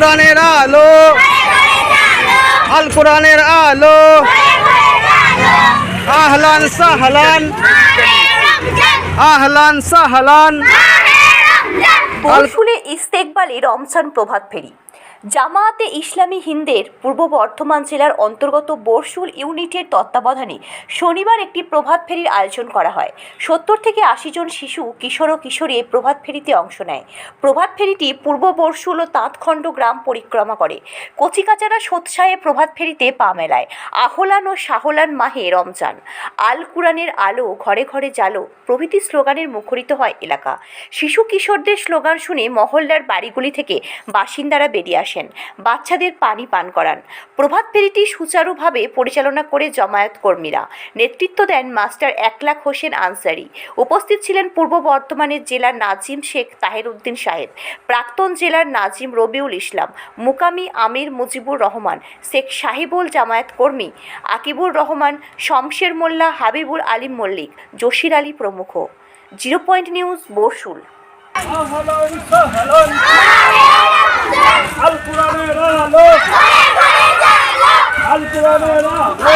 কোরআনের আলো। আল কোরআনের আলো। আহলান সাহলান। আহলান সাহলান। বরশুলে ইস্তেকবালে রমজান প্রভাত ফেরি জামায়াতে ইসলামী হিন্দের পূর্ব বর্ধমান জেলার অন্তর্গত বরশুল ইউনিটের তত্ত্বাবধানে শনিবার একটি প্রভাত ফেরির আয়োজন করা হয়। সত্তর থেকে আশি জন শিশু, কিশোর ও কিশোরী এই প্রভাত ফেরিতে অংশ নেয়। প্রভাত ফেরিটি পূর্ব বরশুল ও তাঁতখণ্ড গ্রাম পরিক্রমা করে। কচিকাচারা সোৎসাহে প্রভাত ফেরিতে পা মেলায়। আহলান ও শাহলান মাহে রমজান। আল কুরআনের আলো ঘরে ঘরে জালো প্রভৃতি স্লোগানের মুখরিত হয় এলাকা। শিশু কিশোরদের স্লোগান শুনে মহল্লার বাড়িগুলি থেকে বাসিন্দারা বেরিয়ে আসেন। বাচ্চাদের পানি পান করান। প্রভাত ফেরিটি সুচারুভাবে পরিচালনা করে জমায়েত কর্মীরা। নেতৃত্ব দেন মাস্টার একলাখ হোসেন আনসারি। উপস্থিত ছিলেন পূর্ব বর্ধমানের জেলার নাজিম শেখ তাহের উদ্দিন সাহেব, প্রাক্তন জেলার নাজিম রবিউল ইসলাম, মুকামি আমির মুজিবুর রহমান, শেখ সাহিবুল জামায়াত কর্মী আকিবুর রহমান, শমশের মোল্লা, হাবিবুল আলিম মল্লিক, জসির আলী প্রমুখ। জিরো পয়েন্ট নিউজ সাহলান அதுக்கு தான்